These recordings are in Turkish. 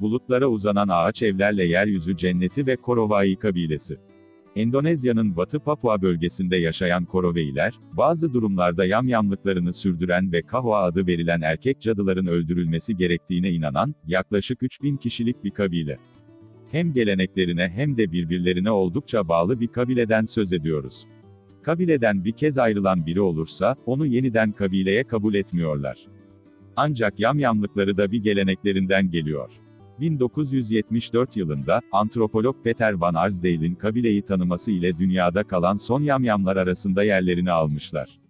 bulutlara uzanan ağaç evlerle yeryüzü cenneti ve Korowai kabilesi. Endonezya'nın Batı Papua bölgesinde yaşayan Koroveiler, bazı durumlarda yamyamlıklarını sürdüren ve Kahwa adı verilen erkek cadıların öldürülmesi gerektiğine inanan, yaklaşık 3000 kişilik bir kabile. Hem geleneklerine hem de birbirlerine oldukça bağlı bir kabileden söz ediyoruz. Kabileden bir kez ayrılan biri olursa, onu yeniden kabileye kabul etmiyorlar. Ancak yamyamlıkları da bir geleneklerinden geliyor. 1974 yılında, antropolog Peter Van Arsdale'in kabileyi tanıması ile dünyada kalan son yamyamlar arasında yerlerini almışlar.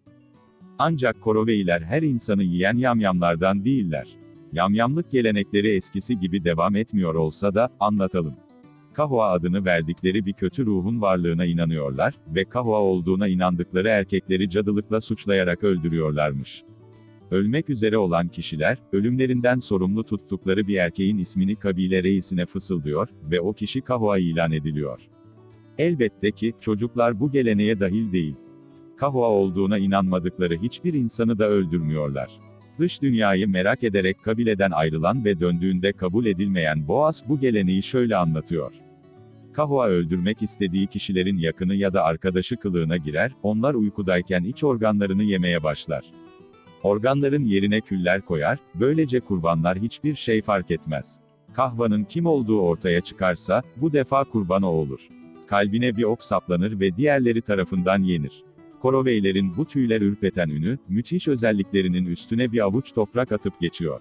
Ancak Koroveiler her insanı yiyen yamyamlardan değiller. Yamyamlık gelenekleri eskisi gibi devam etmiyor olsa da, anlatalım. Kahwa adını verdikleri bir kötü ruhun varlığına inanıyorlar ve Kahwa olduğuna inandıkları erkekleri cadılıkla suçlayarak öldürüyorlarmış. Ölmek üzere olan kişiler, ölümlerinden sorumlu tuttukları bir erkeğin ismini kabile reisine fısıldıyor ve o kişi Kahwa ilan ediliyor. Elbette ki, çocuklar bu geleneğe dahil değil. Kahwa olduğuna inanmadıkları hiçbir insanı da öldürmüyorlar. Dış dünyayı merak ederek kabileden ayrılan ve döndüğünde kabul edilmeyen Boğaz bu geleneği şöyle anlatıyor. Kahwa öldürmek istediği kişilerin yakını ya da arkadaşı kılığına girer, onlar uykudayken iç organlarını yemeye başlar. Organların yerine küller koyar, böylece kurbanlar hiçbir şey fark etmez. Kahvanın kim olduğu ortaya çıkarsa, bu defa kurban o olur. Kalbine bir ok saplanır ve diğerleri tarafından yenir. Koroveylerin bu tüyler ürpeten ünü, müthiş özelliklerinin üstüne bir avuç toprak atıp geçiyor.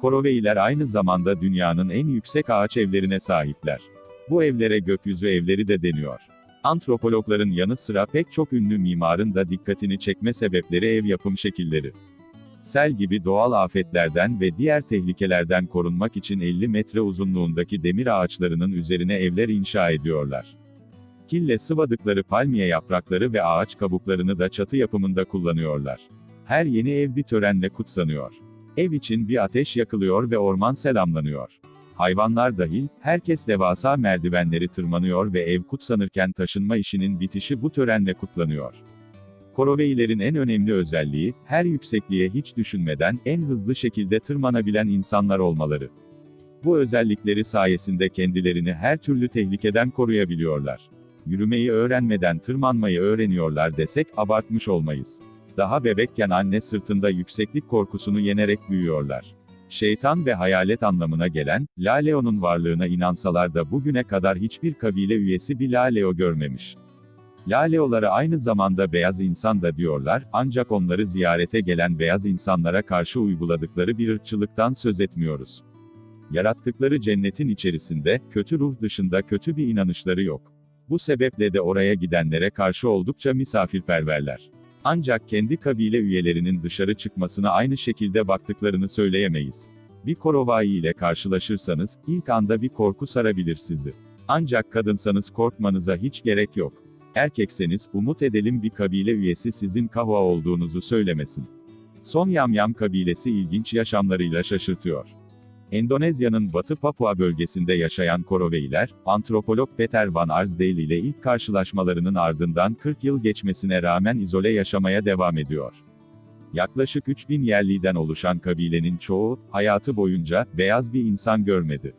Koroveyler aynı zamanda dünyanın en yüksek ağaç evlerine sahipler. Bu evlere gökyüzü evleri de deniyor. Antropologların yanı sıra pek çok ünlü mimarın da dikkatini çekme sebepleri ev yapım şekilleri. Sel gibi doğal afetlerden ve diğer tehlikelerden korunmak için 50 metre uzunluğundaki demir ağaçlarının üzerine evler inşa ediyorlar. Kille sıvadıkları palmiye yaprakları ve ağaç kabuklarını da çatı yapımında kullanıyorlar. Her yeni ev bir törenle kutsanıyor. Ev için bir ateş yakılıyor ve orman selamlanıyor. Hayvanlar dahil, herkes devasa merdivenleri tırmanıyor ve ev kutsanırken taşınma işinin bitişi bu törenle kutlanıyor. Koroveylerin en önemli özelliği, her yüksekliğe hiç düşünmeden, en hızlı şekilde tırmanabilen insanlar olmaları. Bu özellikleri sayesinde kendilerini her türlü tehlikeden koruyabiliyorlar. Yürümeyi öğrenmeden tırmanmayı öğreniyorlar desek, abartmış olmayız. Daha bebekken anne sırtında yükseklik korkusunu yenerek büyüyorlar. Şeytan ve hayalet anlamına gelen, Laleo'nun varlığına inansalar da bugüne kadar hiçbir kabile üyesi bir Laleo görmemiş. Laleolara aynı zamanda beyaz insan da diyorlar, ancak onları ziyarete gelen beyaz insanlara karşı uyguladıkları bir ırkçılıktan söz etmiyoruz. Yarattıkları cennetin içerisinde, kötü ruh dışında kötü bir inanışları yok. Bu sebeple de oraya gidenlere karşı oldukça misafirperverler. Ancak kendi kabile üyelerinin dışarı çıkmasına aynı şekilde baktıklarını söyleyemeyiz. Bir Korovai ile karşılaşırsanız, ilk anda bir korku sarabilir sizi. Ancak kadınsanız korkmanıza hiç gerek yok. Erkekseniz, umut edelim bir kabile üyesi sizin Kahwa olduğunuzu söylemesin. Son Yamyam kabilesi ilginç yaşamlarıyla şaşırtıyor. Endonezya'nın Batı Papua bölgesinde yaşayan Koroveiler, antropolog Peter Van Arsdale ile ilk karşılaşmalarının ardından 40 yıl geçmesine rağmen izole yaşamaya devam ediyor. Yaklaşık 3000 yerliden oluşan kabilenin çoğu, hayatı boyunca, beyaz bir insan görmedi.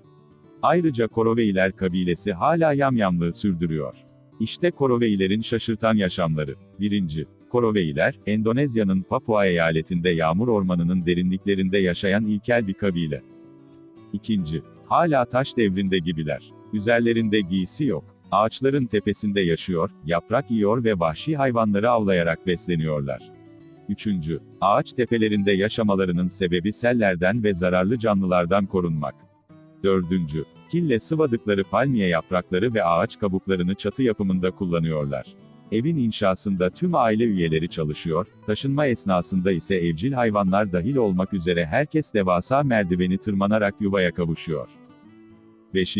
Ayrıca Koroveiler kabilesi hala yamyamlığı sürdürüyor. İşte Koroveilerin şaşırtan yaşamları. 1. Koroveiler, Endonezya'nın Papua eyaletinde yağmur ormanının derinliklerinde yaşayan ilkel bir kabile. İkinci, hala taş devrinde gibiler. Üzerlerinde giysi yok. Ağaçların tepesinde yaşıyor, yaprak yiyor ve vahşi hayvanları avlayarak besleniyorlar. Üçüncü, ağaç tepelerinde yaşamalarının sebebi sellerden ve zararlı canlılardan korunmak. Dördüncü, kille sıvadıkları palmiye yaprakları ve ağaç kabuklarını çatı yapımında kullanıyorlar. Evin inşasında tüm aile üyeleri çalışıyor, taşınma esnasında ise evcil hayvanlar dahil olmak üzere herkes devasa merdiveni tırmanarak yuvaya kavuşuyor. 5.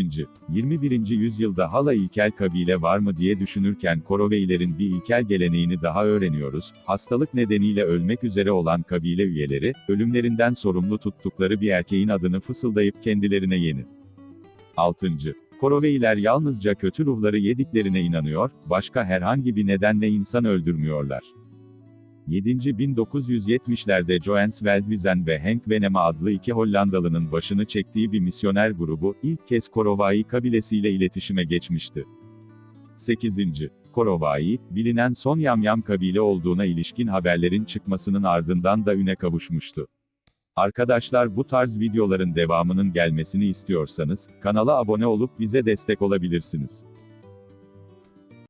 21. yüzyılda hala ilkel kabile var mı diye düşünürken Koroveylerin bir ilkel geleneğini daha öğreniyoruz. Hastalık nedeniyle ölmek üzere olan kabile üyeleri, ölümlerinden sorumlu tuttukları bir erkeğin adını fısıldayıp kendilerine yeni. 6. Koroveyler yalnızca kötü ruhları yediklerine inanıyor, başka herhangi bir nedenle insan öldürmüyorlar. 7. 1970'lerde Joens Veldwizen ve Henk Venema adlı iki Hollandalı'nın başını çektiği bir misyoner grubu, ilk kez Korovai kabilesiyle iletişime geçmişti. 8. Korovai, bilinen son Yamyam kabile olduğuna ilişkin haberlerin çıkmasının ardından da üne kavuşmuştu. Arkadaşlar bu tarz videoların devamının gelmesini istiyorsanız, kanala abone olup bize destek olabilirsiniz.